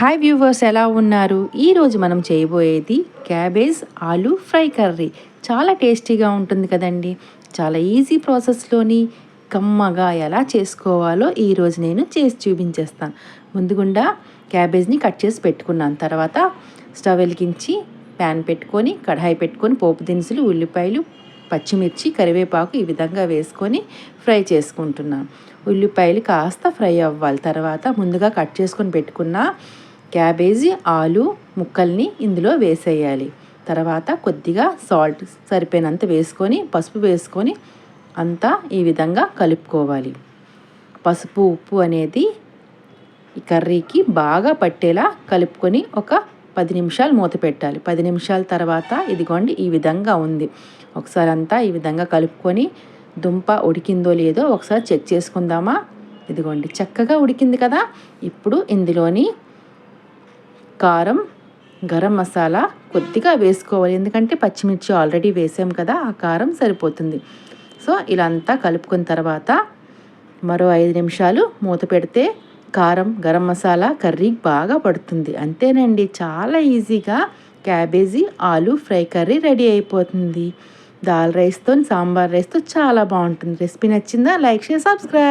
Hi viewers ఎలా ఉన్నారు? ఈరోజు మనం చేయబోయేది క్యాబేజ్ ఆలు ఫ్రై కర్రీ. చాలా టేస్టీగా ఉంటుంది కదండి. చాలా ఈజీ ప్రాసెస్లోని కమ్మగా ఎలా చేసుకోవాలో ఈరోజు నేను చేసి చూపించేస్తాను. ముందుగుండా క్యాబేజ్ని కట్ చేసి పెట్టుకున్నాను. తర్వాత స్టవ్ వెలిగించి ప్యాన్ పెట్టుకొని కడాయి పెట్టుకొని పోపు దినుసులు ఉల్లిపాయలు పచ్చిమిర్చి కరివేపాకు ఈ విధంగా వేసుకొని ఫ్రై చేసుకుంటున్నాను. ఉల్లిపాయలు కాస్త ఫ్రై అవ్వాలి. తర్వాత ముందుగా కట్ చేసుకొని పెట్టుకున్న క్యాబేజీ ఆలు ముక్కల్ని ఇందులో వేసేయాలి. తర్వాత కొద్దిగా సాల్ట్ సరిపోయినంత వేసుకొని పసుపు వేసుకొని అంతా ఈ విధంగా కలుపుకోవాలి. పసుపు ఉప్పు అనేది ఈ కర్రీకి బాగా పట్టేలా కలుపుకొని ఒక పది నిమిషాలు మూత పెట్టాలి. పది నిమిషాల తర్వాత ఇదిగోండి ఈ విధంగా ఉంది. ఒకసారి అంతా ఈ విధంగా కలుపుకొని దుంప ఉడికిందో లేదో ఒకసారి చెక్ చేసుకుందామా? ఇదిగోండి చక్కగా ఉడికింది కదా? ఇప్పుడు ఇందులోని కారం గరం మసాలా కొద్దిగా వేసుకోవాలి. ఎందుకంటే పచ్చిమిర్చి ఆల్రెడీ వేసాం కదా ఆ కారం సరిపోతుంది. సో ఇలా అంతా కలుపుకున్న తర్వాత మరో ఐదు నిమిషాలు మూత పెడితే కారం గరం మసాలా కర్రీ బాగా పడుతుంది. అంతేనండి చాలా ఈజీగా క్యాబేజీ ఆలు ఫ్రై కర్రీ రెడీ అయిపోతుంది. దాల్ రైస్తో సాంబార్ రైస్తో చాలా బాగుంటుంది. రెసిపీ నచ్చిందా? Like share subscribe.